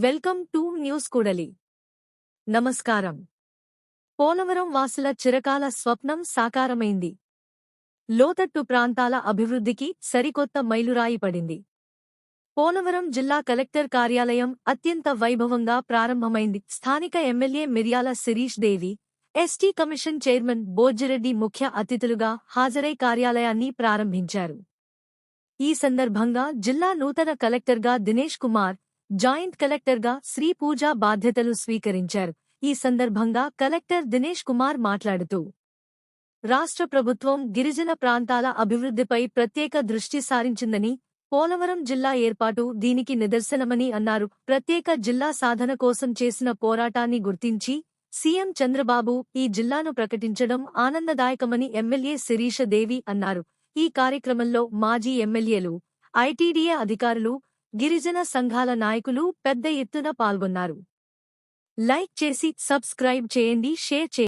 Welcome to news కూడలి. నమస్కారం. పోలవరం వాసుల చిరకాల స్వప్నం సాకారమైంది. లోతట్టు ప్రాంతాల అభివృద్ధికి సరికొత్త మైలురాయి పడింది. పోలవరం జిల్లా కలెక్టర్ కార్యాలయం అత్యంత వైభవంగా ప్రారంభమైంది. స్థానిక MLA Miryala Sirish Devi ST commission chairman Bojjireddy ముఖ్య అతిథులుగా హాజరై కార్యాలయాన్ని ప్రారంభించారు. ఈ సందర్భంగా జిల్లా నూతన కలెక్టర్గా దినేష్ కుమార్ జాయింట్ కలెక్టర్గా శ్రీ పూజ బాధ్యతలు స్వీకరించారు. ఈ సందర్భంగా కలెక్టర్ దినేష్ కుమార్ మాట్లాడుతూ రాష్ట్ర ప్రభుత్వం గిరిజన ప్రాంతాల అభివృద్ధిపై ప్రత్యేక దృష్టి సారించిందని పోలవరం జిల్లా ఏర్పాటు దీనికి నిదర్శనమని అన్నారు. ప్రత్యేక జిల్లా సాధన కోసం చేసిన పోరాటాన్ని గుర్తించి సీఎం చంద్రబాబు ఈ జిల్లాను ప్రకటించడం ఆనందదాయకమని ఎమ్మెల్యే శిరీష దేవి అన్నారు. ఈ కార్యక్రమంలో మాజీ ఎమ్మెల్యేలు ఐటీడీఏ అధికారులు గిరిజన సంఘాల నాయకులు పెద్ద ఎత్తున పాల్గొన్నారు. లైక్ చేసి సబ్స్క్రైబ్ చేయండి షేర్ చేయండి.